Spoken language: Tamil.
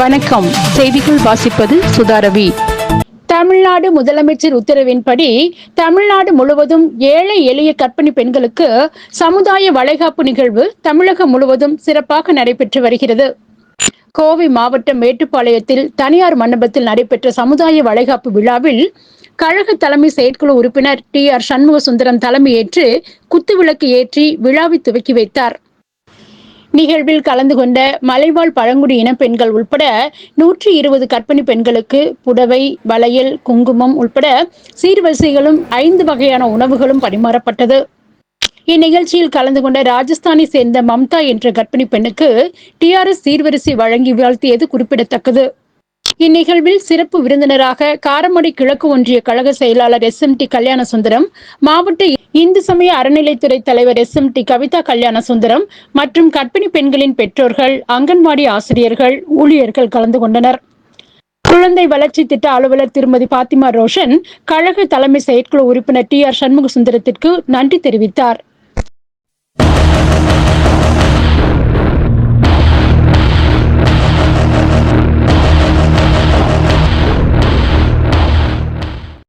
வணக்கம். செய்திகள் வாசிப்பது சுதாரவி தமிழ்நாடு முதலமைச்சர் உத்தரவின்படி தமிழ்நாடு முழுவதும் ஏழை எளிய கற்பிணி பெண்களுக்கு சமுதாய வளைகாப்பு நிகழ்வு தமிழகம் முழுவதும் சிறப்பாக நடைபெற்று வருகிறது. கோவை மாவட்டம் மேட்டுப்பாளையத்தில் தனியார் மண்டபத்தில் நடைபெற்ற சமுதாய வளைகாப்பு விழாவில் கழக தலைமை செயற்குழு உறுப்பினர் டி ஆர் சண்முக சுந்தரம் தலைமையேற்று குத்துவிளக்கு ஏற்றி விழாவை துவக்கி வைத்தார். நிகழ்வில் கலந்து கொண்ட மலைவாழ் பழங்குடியின பெண்கள் உட்பட நூற்றி இருபது கர்ப்பிணி பெண்களுக்கு புடவை வளையல் குங்குமம் உட்பட சீர்வரிசைகளும் ஐந்து வகையான உணவுகளும் பரிமாறப்பட்டது. இந்நிகழ்ச்சியில் கலந்து கொண்ட ராஜஸ்தானை சேர்ந்த மம்தா என்ற கர்ப்பிணி பெண்ணுக்கு டிஆர்எஸ் சீர்வரிசை வழங்கி வாழ்த்தியது குறிப்பிடத்தக்கது. இந்நிகழ்வில் சிறப்பு விருந்தினராக காரமடை கிழக்கு ஒன்றிய கழக செயலாளர் S M D Kalyana Sundaram மாவட்ட இந்து சமய அறநிலைத்துறை தலைவர் S M D Kavitha Kalyana Sundaram மற்றும் கர்ப்பிணி பெண்களின் பெற்றோர்கள் அங்கன்வாடி ஆசிரியர்கள் ஊழியர்கள் கலந்து கொண்டனர். குழந்தை வளர்ச்சி திட்ட அலுவலர் திருமதி பாத்திமா ரோஷன் கழக தலைமை செயற்குழு உறுப்பினர் டி ஆர் சண்முக சுந்தரத்திற்கு நன்றி தெரிவித்தார்.